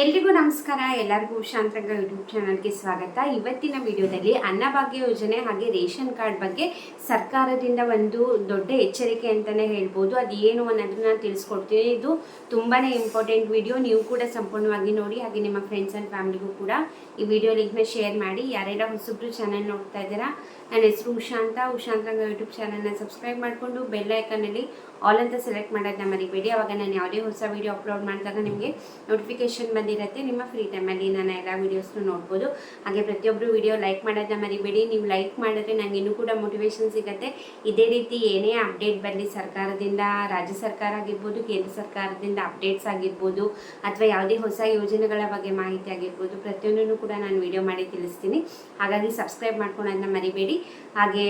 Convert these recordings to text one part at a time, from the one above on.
ಎಲ್ರಿಗೂ ನಮಸ್ಕಾರ, ಎಲ್ಲರಿಗೂ ಶಾಂತರಂಗ ಯೂಟ್ಯೂಬ್ ಚಾನಲ್ಗೆ ಸ್ವಾಗತ. ಇವತ್ತಿನ ವಿಡಿಯೋದಲ್ಲಿ ಅನ್ನಭಾಗ್ಯ ಯೋಜನೆ ಹಾಗೆ ರೇಷನ್ ಕಾರ್ಡ್ ಬಗ್ಗೆ ಸರ್ಕಾರದಿಂದ ಒಂದು ದೊಡ್ಡ ಎಚ್ಚರಿಕೆ ಅಂತಲೇ ಹೇಳ್ಬೋದು. ಅದು ಏನು ಅನ್ನೋದನ್ನ ತಿಳಿಸ್ಕೊಡ್ತೀನಿ. ಇದು ತುಂಬಾ ಇಂಪಾರ್ಟೆಂಟ್ ವಿಡಿಯೋ ನೀವು ಕೂಡ ಸಂಪೂರ್ಣವಾಗಿ ನೋಡಿ, ಹಾಗೆ ನಿಮ್ಮ ಫ್ರೆಂಡ್ಸ್ ಆ್ಯಂಡ್ ಫ್ಯಾಮಿಲಿಗೂ ಕೂಡ ಈ ವಿಡಿಯೋ ಲಿಂಕ್ನ ಶೇರ್ ಮಾಡಿ. ಯಾರ್ಯಾರ ಹೊಸಬ್ರು ಚಾನಲ್ ನೋಡ್ತಾ ಇದ್ದೀರಾ, ನನ್ನ ಹೆಸರು ಉಷಾಂತ ಉಷಾಂತರಂಗ ಯೂಟ್ಯೂಬ್ ಚಾನಲ್ನ ಸಬ್ಸ್ಕ್ರೈಬ್ ಮಾಡಿಕೊಂಡು ಬೆಲ್ ಐಕನಲ್ಲಿ ಆಲ್ ಅಂತ ಸೆಲೆಕ್ಟ್ ಮಾಡೋದನ್ನ ಮರಿಬೇಡಿ. ಅವಾಗ ನಾನು ಯಾವುದೇ ಹೊಸ ವಿಡಿಯೋ ಅಪ್ಲೋಡ್ ಮಾಡಿದಾಗ ನಿಮಗೆ ನೋಟಿಫಿಕೇಶನ್ ಬಂದಿರುತ್ತೆ ನಿಮ್ಮ ಫ್ರೀ ಟೈಮಲ್ಲಿ ನಾನು ಎಲ್ಲ ವೀಡಿಯೋಸ್ನು ನೋಡ್ಬೋದು. ಹಾಗೆ ಪ್ರತಿಯೊಬ್ಬರು ವಿಡಿಯೋ ಲೈಕ್ ಮಾಡೋದನ್ನ ಮರಿಬೇಡಿ. ನೀವು ಲೈಕ್ ಮಾಡಿದ್ರೆ ನನಗೆ ಇನ್ನೂ ಕೂಡ ಮೋಟಿವೇಶನ್ ಸಿಗುತ್ತೆ. ಇದೇ ರೀತಿ ಏನೇ ಅಪ್ಡೇಟ್ ಬರಲಿ ಸರ್ಕಾರದಿಂದ, ರಾಜ್ಯ ಸರ್ಕಾರ ಆಗಿರ್ಬೋದು, ಕೇಂದ್ರ ಸರ್ಕಾರದಿಂದ ಅಪ್ಡೇಟ್ಸ್ ಆಗಿರ್ಬೋದು, ಅಥವಾ ಯಾವುದೇ ಹೊಸ ಯೋಜನೆಗಳ ಬಗ್ಗೆ ಮಾಹಿತಿ ಆಗಿರ್ಬೋದು, ಪ್ರತಿಯೊಂದನ್ನು ಕೂಡ ನಾನು ವಿಡಿಯೋ ಮಾಡಿ ತಿಳಿಸ್ತೀನಿ. ಹಾಗಾಗಿ ಸಬ್ಸ್ಕ್ರೈಬ್ ಮಾಡ್ಕೊಳೋದನ್ನ ಮರಿಬೇಡಿ. ಹಾಗೆ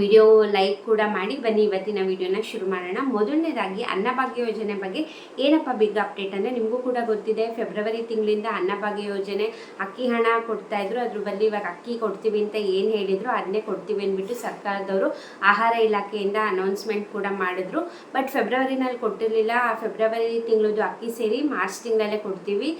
ವಿಡಿಯೋ ಲೈಕ್ ಕೂಡ ಮಾಡಿ ಬನ್ನಿ. ಇವತ್ತಿನ ವಿಡಿಯೋನ ಶುರು ಮಾಡೋಣ. ಮೊದಲನೇದಾಗಿ ಅನ್ನಭಾಗ್ಯ ಯೋಜನೆ ಬಗ್ಗೆ ಏನಪ್ಪ ಬಿಗ್ ಅಪ್ಡೇಟ್ ಅಂದರೆ ನಿಮಗೂ ಕೂಡ ಗೊತ್ತಿದೆ. ಫೆಬ್ರವರಿ ತಿಂಗಳಿಂದ ಅನ್ನಭಾಗ್ಯ ಯೋಜನೆ ಅಕ್ಕಿ ಹಣ ಕೊಡ್ತಾ ಇದ್ರು. ಅದ್ರ ಬದಲು ಇವಾಗ ಅಕ್ಕಿ ಕೊಡ್ತೀವಿ ಅಂತ ಏನು ಹೇಳಿದ್ರು ಅದನ್ನೇ ಕೊಡ್ತೀವಿ ಅಂದ್ಬಿಟ್ಟು ಸರ್ಕಾರದವರು ಆಹಾರ ಇಲಾಖೆಯಿಂದ ಅನೌನ್ಸ್ಮೆಂಟ್ ಕೂಡ ಮಾಡಿದ್ರು. ಬಟ್ ಫೆಬ್ರವರಿನಲ್ಲಿ ಕೊಟ್ಟಿರಲಿಲ್ಲ. ಫೆಬ್ರವರಿ ತಿಂಗಳದ್ದು ಅಕ್ಕಿ ಸೇರಿ ಮಾರ್ಚ್ ತಿಂಗಳಲ್ಲೇ ಕೊಡ್ತೀವಿ.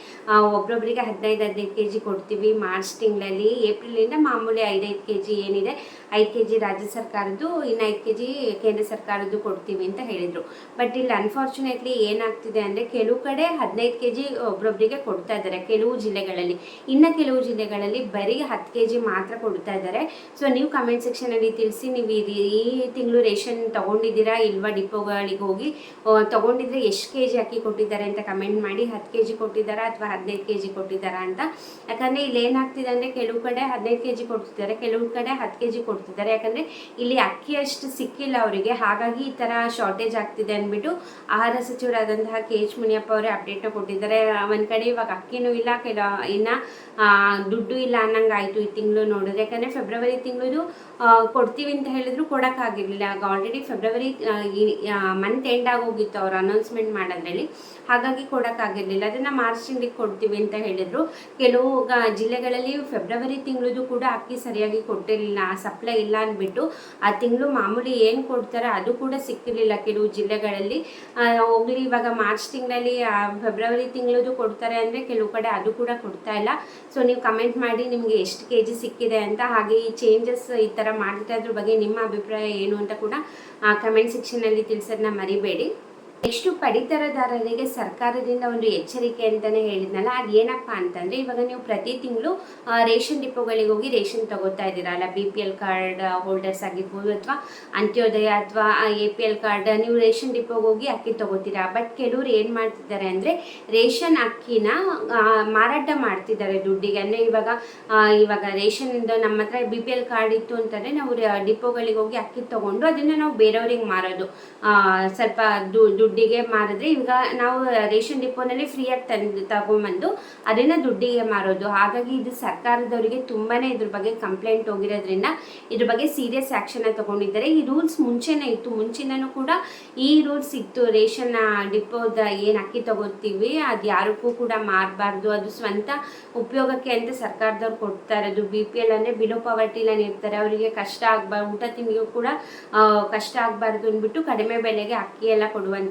ಒಬ್ಬೊಬ್ಬರಿಗೆ ಹದಿನೈದು ಹದಿನೈದು ಕೆ ಜಿ ಕೊಡ್ತೀವಿ. ಮಾರ್ಚ್ ತಿಂಗಳಲ್ಲಿ ಏಪ್ರಿಲಿಂದ ಮಾಮೂಲಿ ಐದೈದು ಕೆ ಜಿ ಏನಿದೆ. ಐದು ಕೆ ಜಿ ರಾಜ್ಯ ಸರ್ಕಾರದ್ದು, ಇನ್ನು ಐದು ಕೆ ಜಿ ಕೇಂದ್ರ ಸರ್ಕಾರದ್ದು ಕೊಡ್ತೀವಿ ಅಂತ ಹೇಳಿದರು. ಬಟ್ ಇಲ್ಲಿ ಅನ್ಫಾರ್ಚುನೇಟ್ಲಿ ಏನಾಗ್ತಿದೆ ಅಂದರೆ ಕೆಲವು ಕಡೆ ಹದಿನೈದು ಕೆ ಜಿ ಒಬ್ಬೊಬ್ಬರಿಗೆ ಕೊಡ್ತಾ ಇದ್ದಾರೆ, ಕೆಲವು ಜಿಲ್ಲೆಗಳಲ್ಲಿ. ಇನ್ನು ಕೆಲವು ಜಿಲ್ಲೆಗಳಲ್ಲಿ ಬರೀ ಹತ್ತು ಕೆ ಜಿ ಮಾತ್ರ ಕೊಡ್ತಾ ಇದ್ದಾರೆ. ಸೊ ನೀವು ಕಮೆಂಟ್ ಸೆಕ್ಷನಲ್ಲಿ ತಿಳಿಸಿ, ನೀವು ಈ ಈ ತಿಂಗಳು ರೇಷನ್ ತೊಗೊಂಡಿದ್ದೀರಾ ಇಲ್ವಾ ಡಿಪೋಗಳಿಗೆ ಹೋಗಿ? ತೊಗೊಂಡಿದ್ರೆ ಎಷ್ಟು ಕೆ ಜಿ ಅಕ್ಕಿ ಕೊಟ್ಟಿದ್ದಾರೆ ಅಂತ ಕಮೆಂಟ್ ಮಾಡಿ, ಹತ್ತು ಕೆ ಜಿ ಕೊಟ್ಟಿದ್ದಾರಾ ಅಥವಾ ಹದಿನೈದು ಕೆ ಜಿ ಕೊಟ್ಟಿದ್ದಾರಾ ಅಂತ. ಯಾಕಂದರೆ ಇಲ್ಲಿ ಏನಾಗ್ತಿದೆ ಅಂದರೆ ಕೆಲವು ಕಡೆ ಹದಿನೈದು ಕೆ ಜಿ ಕೊಡ್ತಿದ್ದಾರೆ, ಕೆಲವು ಕಡೆ ಹತ್ತು ಕೆ ಜಿ ಕೊಡ್ತಿದ್ದಾರೆ. ಯಾಕಂದರೆ ಇಲ್ಲಿ ಅಕ್ಕಿ ಅಷ್ಟು ಸಿಕ್ಕಿಲ್ಲ ಅವರಿಗೆ. ಹಾಗಾಗಿ ಈ ಥರ ಶಾರ್ಟೇಜ್ ಆಗ್ತಿದೆ ಅಂದ್ಬಿಟ್ಟು ಆಹಾರ ಸಚಿವರಾದಂತಹ ಕೆ ಎಚ್ ಮುನಿಯಪ್ಪ ಅವರೇ ಅಪ್ಡೇಟ್ನ ಕೊಟ್ಟಿದ್ದಾರೆ. ಒಂದು ಕಡೆ ಇವಾಗ ಅಕ್ಕಿನೂ ಇಲ್ಲ, ಕೆಲ ಇನ್ನು ದುಡ್ಡು ಇಲ್ಲ ಅನ್ನಂಗೆ ಈ ತಿಂಗಳು ನೋಡಿದ್ರೆ. ಯಾಕಂದರೆ ಫೆಬ್ರವರಿ ತಿಂಗಳದು ಕೊಡ್ತೀವಿ ಅಂತ ಹೇಳಿದ್ರು ಕೊಡೋಕ್ಕಾಗಿರಲಿಲ್ಲ ಆಗ ಆಲ್ರೆಡಿ ಫೆಬ್ರವರಿ ಮಂತ್ ಎಂಡ್ ಆಗೋಗಿತ್ತು ಅವ್ರು ಅನೌನ್ಸ್ಮೆಂಟ್ ಮಾಡೋದ್ರಲ್ಲಿ. ಹಾಗಾಗಿ ಕೊಡೋಕ್ಕಾಗಿರಲಿಲ್ಲ ಅದನ್ನು ಮಾರ್ಚ್ ತಿಂಗಳಿಗೆ ಕೊಡ್ತೀವಿ ಅಂತ ಹೇಳಿದರು. ಕೆಲವು ಜಿಲ್ಲೆಗಳಲ್ಲಿ ಫೆಬ್ರವರಿ ತಿಂಗಳದು ಕೂಡ ಅಕ್ಕಿ ಸರಿಯಾಗಿ ಕೊಟ್ಟಿರಲಿಲ್ಲ. ಸಪ್ಲೈ ಇಲ್ಲ ಅಂದ್ಬಿಟ್ಟು ಆ ತಿಂಗಳು ಮಾಮೂಲಿ ಏನು ಕೊಡ್ತಾರೆ ಅದು ಕೂಡ ಸಿಕ್ಕಿರಲಿಲ್ಲ ಕೆಲವು ಜಿಲ್ಲೆಗಳಲ್ಲಿ. ಹೋಗ್ಲಿ, ಇವಾಗ ಮಾರ್ಚ್ ತಿಂಗಳಲ್ಲಿ ಫೆಬ್ರವರಿ ತಿಂಗಳದು ಕೊಡ್ತಾರೆ ಅಂದರೆ ಕೆಲವು ಕಡೆ ಅದು ಕೂಡ ಕೊಡ್ತಾ ಇಲ್ಲ. ಸೊ ನೀವು ಕಮೆಂಟ್ ಮಾಡಿ ನಿಮಗೆ ಎಷ್ಟು ಕೆ ಜಿ ಸಿಕ್ಕಿದೆ ಅಂತ, ಹಾಗೆ ಈ ಚೇಂಜಸ್ ಈ ಥರ ಅದ್ರ ಬಗ್ಗೆ ನಿಮ್ಮ ಅಭಿಪ್ರಾಯ ಏನು ಅಂತ ಕೂಡ ಕಮೆಂಟ್ ಸೆಕ್ಷನಲ್ಲಿ ತಿಳಿಸೋದನ್ನ ಮರಿಬೇಡಿ. ನೆಕ್ಸ್ಟು ಪಡಿತರದಾರರಿಗೆ ಸರ್ಕಾರದಿಂದ ಒಂದು ಎಚ್ಚರಿಕೆ ಅಂತಾನೆ ಹೇಳಿದ್ನಲ್ಲ, ಅದು ಏನಪ್ಪ ಅಂತಂದ್ರೆ ಇವಾಗ ನೀವು ಪ್ರತಿ ತಿಂಗಳು ರೇಷನ್ ಡಿಪೋಗಳಿಗೆ ಹೋಗಿ ರೇಷನ್ ತಗೋತಾ ಇದ್ದೀರಲ್ಲ B P L card holders ಆಗಿರ್ಬೋದು ಅಥವಾ ಅಂತ್ಯೋದಯ ಅಥವಾ ಎ ಪಿ ಎಲ್ ಕಾರ್ಡ್, ನೀವು ರೇಷನ್ ಡಿಪೋಗೆ ಹೋಗಿ ಅಕ್ಕಿ ತಗೋತೀರಾ? ಬಟ್ ಕೆಲವರು ಏನು ಮಾಡ್ತಿದ್ದಾರೆ ಅಂದ್ರೆ ರೇಷನ್ ಅಕ್ಕಿನ ಮಾರಾಟ ಮಾಡ್ತಿದ್ದಾರೆ ದುಡ್ಡಿಗೆ. ಅಂದ್ರೆ ಇವಾಗ ಇವಾಗ ರೇಷನ್ ನಮ್ಮ ಹತ್ರ ಬಿ ಪಿ ಎಲ್ ಕಾರ್ಡ್ ಇತ್ತು ಅಂತಂದ್ರೆ ನಾವು ಡಿಪೋಗಳಿಗೆ ಹೋಗಿ ಅಕ್ಕಿ ತಗೊಂಡು ಅದನ್ನ ನಾವು ಬೇರೆಯವ್ರಿಗೆ ಮಾರೋದು. ಸ್ವಲ್ಪ ದು- ದುಡ್ಡಿಗೆ ಮಾರಿದ್ರೆ ಇವಾಗ ನಾವು ರೇಷನ್ ಡಿಪೋನಲ್ಲಿ ಫ್ರೀಯಾಗಿ ತಂದು ತಗೊಂಬಂದು ಅದನ್ನು ದುಡ್ಡಿಗೆ ಮಾರೋದು. ಹಾಗಾಗಿ ಇದು ಸರ್ಕಾರದವರಿಗೆ ತುಂಬಾ ಇದ್ರ ಬಗ್ಗೆ ಕಂಪ್ಲೇಂಟ್ ಹೋಗಿರೋದ್ರಿಂದ ಇದ್ರ ಬಗ್ಗೆ ಸೀರಿಯಸ್ ಆ್ಯಕ್ಷನ್ ತಗೊಂಡಿದ್ದಾರೆ. ಈ ರೂಲ್ಸ್ ಮುಂಚೆನೇ ಇತ್ತು. ಮುಂಚಿನೂ ಕೂಡ ಈ ರೂಲ್ಸ್ ಇತ್ತು. ರೇಷನ್ ಡಿಪೋದ ಏನು ಅಕ್ಕಿ ತಗೋತೀವಿ, ಅದು ಯಾರಿಗೂ ಕೂಡ ಮಾರಬಾರ್ದು. ಅದು ಸ್ವಂತ ಉಪಯೋಗಕ್ಕೆ ಅಂತ ಸರ್ಕಾರದವ್ರು ಕೊಡ್ತಾ ಇರೋದು. ಬಿ ಪಿ ಎಲ್ ಅಂದರೆ ಬಿಲೋ ಪವರ್ಟಿ ಇರ್ತಾರೆ ಅವರಿಗೆ ಕಷ್ಟ ಆಗಬಾರ್ದು. ಊಟ ತಿಂಡಿಗೂ ಕೂಡ ಕಷ್ಟ ಆಗಬಾರ್ದು ಅಂದ್ಬಿಟ್ಟು ಕಡಿಮೆ ಬೆಲೆಗೆ ಅಕ್ಕಿ ಎಲ್ಲ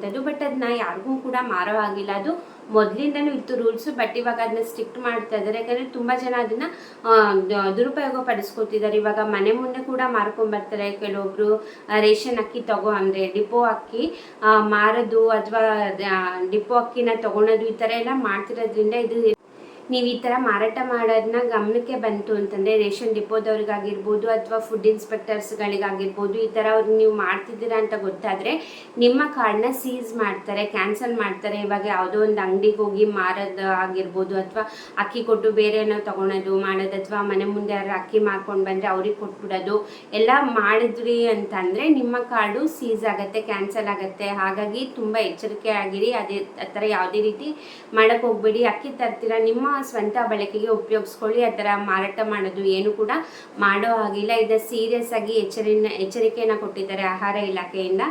ಕೊಡುವಂಥದ್ದು ಬಟ್ ಅದನ್ನ ಯಾರಿಗೂ ಕೂಡ ಮಾರೋ ಆಗಿಲ್ಲ. ಅದು ಮೊದಲಿಂದನೂ ಇತ್ತು ರೂಲ್ಸು ಬಟ್ ಇವಾಗ ಅದನ್ನ ಸ್ಟ್ರಿಕ್ಟ್ ಮಾಡ್ತಾ ಇದ್ದಾರೆ. ಯಾಕಂದರೆ ತುಂಬ ಜನ ಅದನ್ನ ದುರುಪಯೋಗ ಪಡಿಸ್ಕೊತಿದ್ದಾರೆ. ಇವಾಗ ಮನೆ ಮುಂದೆ ಕೂಡ ಮಾರ್ಕೊಂಡ್ಬರ್ತಾರೆ ಕೆಲವೊಬ್ರು ರೇಷನ್ ಅಕ್ಕಿ ತಗೋ, ಅಂದರೆ ಡಿಪೋ ಅಕ್ಕಿ ಮಾರೋದು ಅಥವಾ ಡಿಪೋ ಅಕ್ಕಿನ ತಗೊಳೋದು ಈ ಥರ ಎಲ್ಲ ಮಾಡ್ತಿರೋದ್ರಿಂದ ಇದು ನೀವು ಈ ಥರ ಮಾರಾಟ ಮಾಡೋದನ್ನ ಗಮನಕ್ಕೆ ಬಂತು ಅಂತಂದರೆ ರೇಷನ್ ಡಿಪೋದವ್ರಿಗಾಗಿರ್ಬೋದು ಅಥವಾ ಫುಡ್ ಇನ್ಸ್ಪೆಕ್ಟರ್ಸ್ಗಳಿಗಾಗಿರ್ಬೋದು ಈ ಥರ ಅವ್ರು ನೀವು ಮಾಡ್ತಿದ್ದೀರಾ ಅಂತ ಗೊತ್ತಾದರೆ ನಿಮ್ಮ ಕಾರ್ಡ್ನ ಸೀಸ್ ಮಾಡ್ತಾರೆ ಕ್ಯಾನ್ಸಲ್ ಮಾಡ್ತಾರೆ. ಇವಾಗ ಯಾವುದೋ ಒಂದು ಅಂಗಡಿಗೆ ಹೋಗಿ ಮಾರೋದು ಆಗಿರ್ಬೋದು ಅಥವಾ ಅಕ್ಕಿ ಕೊಟ್ಟು ಬೇರೆ ಏನೋ ತೊಗೊಳೋದು, ಮಾಡೋದು ಅಥವಾ ಮನೆ ಮುಂದೆ ಯಾರು ಅಕ್ಕಿ ಮಾರ್ಕೊಂಡು ಬಂದರೆ ಅವ್ರಿಗೆ ಕೊಟ್ಬಿಡೋದು, ಎಲ್ಲ ಮಾಡಿದ್ರಿ ಅಂತಂದರೆ ನಿಮ್ಮ ಕಾರ್ಡು ಸೀಸ್ ಆಗುತ್ತೆ ಕ್ಯಾನ್ಸಲ್ ಆಗುತ್ತೆ. ಹಾಗಾಗಿ ತುಂಬ ಎಚ್ಚರಿಕೆ ಆಗಿರಿ ಅದೇ ಆ ಥರ ಯಾವುದೇ ರೀತಿ ಮಾಡೋಕ್ಕೆ ಹೋಗ್ಬೇಡಿ. ಅಕ್ಕಿ ತರ್ತೀರಾ, ನಿಮ್ಮ ಸ್ವಂತ ಬಳಕೆಗೆ ಉಪಯೋಗಿಸ್ಕೊಳ್ಳಿ, ಆ ಥರ ಮಾರಾಟ ಮಾಡೋದು ಏನು ಕೂಡ ಮಾಡೋ ಹಾಗಿಲ್ಲ. ಇದು ಸೀರಿಯಸ್ ಆಗಿ ಎಚ್ಚರಿನ, ಎಚ್ಚರಿಕೆಯನ್ನು ಕೊಟ್ಟಿದ್ದಾರೆ ಆಹಾರ ಇಲಾಖೆಯಿಂದ.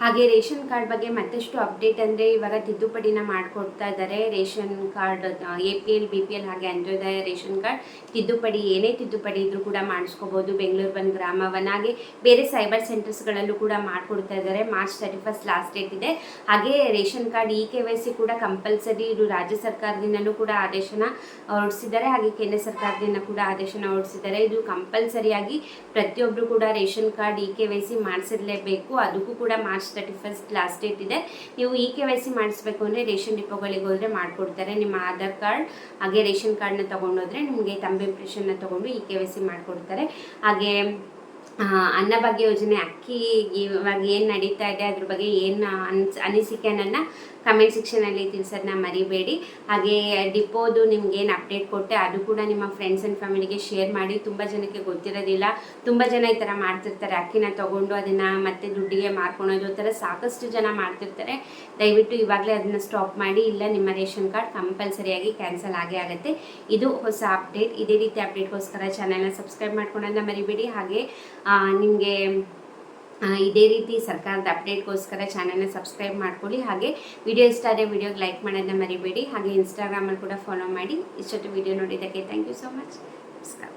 ಹಾಗೆ ರೇಷನ್ ಕಾರ್ಡ್ ಬಗ್ಗೆ ಮತ್ತಷ್ಟು ಅಪ್ಡೇಟ್ ಅಂದರೆ ಇವಾಗ ತಿದ್ದುಪಡಿನ ಮಾಡಿಕೊಡ್ತಾ ಇದ್ದಾರೆ. Ration card A P L, B P L ಹಾಗೆ ಅಂತ್ಯೋದಯ ರೇಷನ್ ಕಾರ್ಡ್ ತಿದ್ದುಪಡಿ, ಏನೇ ತಿದ್ದುಪಡಿ ಇದ್ರೂ ಕೂಡ ಮಾಡಿಸ್ಕೋಬೋದು. ಬೆಂಗಳೂರು ಬಂದು ಗ್ರಾಮವನ್ನ ಹಾಗೆ ಬೇರೆ ಸೈಬರ್ ಸೆಂಟರ್ಸ್ಗಳಲ್ಲೂ ಕೂಡ ಮಾಡಿಕೊಡ್ತಾ ಇದ್ದಾರೆ. March thirty first last date ಇದೆ. ಹಾಗೆ ration card E K Y C ಕೂಡ ಕಂಪಲ್ಸರಿ ಇದು ರಾಜ್ಯ ಸರ್ಕಾರದಿಂದಲೂ ಕೂಡ ಆದೇಶನ ಹೊರಡಿಸಿದ್ದಾರೆ. ಹಾಗೆ ಕೇಂದ್ರ ಸರ್ಕಾರದಿಂದ ಕೂಡ ಆದೇಶನ ಹೊರಡಿಸಿದ್ದಾರೆ. ಇದು ಕಂಪಲ್ಸರಿಯಾಗಿ ಪ್ರತಿಯೊಬ್ಬರು ಕೂಡ ration card E K Y C ಮಾಡಿಸಿರಲೇಬೇಕು. ಅದಕ್ಕೂ ಕೂಡ March thirty first last date ಇದೆ. ನೀವು ಇ ಕೆ ವೈ ಸಿ ಮಾಡಿಸ್ಬೇಕು ಅಂದರೆ ರೇಷನ್ ಡಿಪೋಗಳಿಗೆ ಹೋದರೆ ಮಾಡಿಕೊಡ್ತಾರೆ. ನಿಮ್ಮ ಆಧಾರ್ ಕಾರ್ಡ್, ಹಾಗೆ ರೇಷನ್ ಕಾರ್ಡ್ನ ತೊಗೊಂಡೋದ್ರೆ ನಿಮಗೆ ತಂಬ ಇಂಪ್ರೆಷನ್ನ ತೊಗೊಂಡು ಇ ಕೆ ವೈ ಸಿ ಮಾಡಿಕೊಡ್ತಾರೆ. ಹಾಗೆ ಅನ್ನಭಾಗ್ಯ ಯೋಜನೆ ಅಕ್ಕಿ, ಇವಾಗ ಏನು ನಡೀತಾ ಇದೆ, ಅದ್ರ ಬಗ್ಗೆ ಏನು ಅನ್ಸ್ ಅನ್ನೋದನ್ನ ಕಮೆಂಟ್ ಸೆಕ್ಷನಲ್ಲಿ ತಿಳಿಸೋದನ್ನ ಮರಿಬೇಡಿ. ಹಾಗೆ ಡಿಪೋದು ನಿಮ್ಗೆ ಏನು ಅಪ್ಡೇಟ್ ಕೊಟ್ಟೆ, ಅದು ಕೂಡ ನಿಮ್ಮ ಫ್ರೆಂಡ್ಸ್ ಆ್ಯಂಡ್ ಫ್ಯಾಮಿಲಿಗೆ ಶೇರ್ ಮಾಡಿ. ತುಂಬ ಜನಕ್ಕೆ ಗೊತ್ತಿರೋದಿಲ್ಲ. ತುಂಬ ಜನ ಈ ಥರ ಮಾಡ್ತಿರ್ತಾರೆ. ಅಕ್ಕಿನ ತೊಗೊಂಡು ಅದನ್ನು ಮತ್ತೆ ದುಡ್ಡಿಗೆ ಮಾರ್ಕೊಳೋದು ಥರ ಸಾಕಷ್ಟು ಜನ ಮಾಡ್ತಿರ್ತಾರೆ. ದಯವಿಟ್ಟು ಇವಾಗಲೇ ಅದನ್ನು ಸ್ಟಾಪ್ ಮಾಡಿ. ಇಲ್ಲ, ನಿಮ್ಮ ರೇಷನ್ ಕಾರ್ಡ್ ಕಂಪಲ್ಸರಿಯಾಗಿ ಕ್ಯಾನ್ಸಲ್ ಆಗೇ ಆಗುತ್ತೆ. ಇದು ಹೊಸ ಅಪ್ಡೇಟ್ ಇದೇ ರೀತಿ ಅಪ್ಡೇಟ್ಗೋಸ್ಕರ ಚಾನಲ್ನ ಸಬ್ಸ್ಕ್ರೈಬ್ ಮಾಡ್ಕೊಳೋದನ್ನ ಮರಿಬೇಡಿ. ಹಾಗೆ ನಿಮಗೆ ಇದೇ ರೀತಿ ಸರ್ಕಾರದ ಅಪ್ಡೇಟ್ಗೋಸ್ಕರ ಚಾನಲ್ನ ಸಬ್ಸ್ಕ್ರೈಬ್ ಮಾಡ್ಕೊಳ್ಳಿ. ಹಾಗೆ ವಿಡಿಯೋ ಇಷ್ಟ ಆದರೆ ವಿಡಿಯೋಗೆ ಲೈಕ್ ಮಾಡೋದನ್ನ ಮರಿಬೇಡಿ. ಹಾಗೆ ಇನ್ಸ್ಟಾಗ್ರಾಮಲ್ಲಿ ಕೂಡ ಫಾಲೋ ಮಾಡಿ. ಇಷ್ಟೊತ್ತು ವಿಡಿಯೋ ನೋಡಿದ್ದಕ್ಕೆ ಥ್ಯಾಂಕ್ ಯು ಸೊ ಮಚ್. ನಮಸ್ಕಾರ.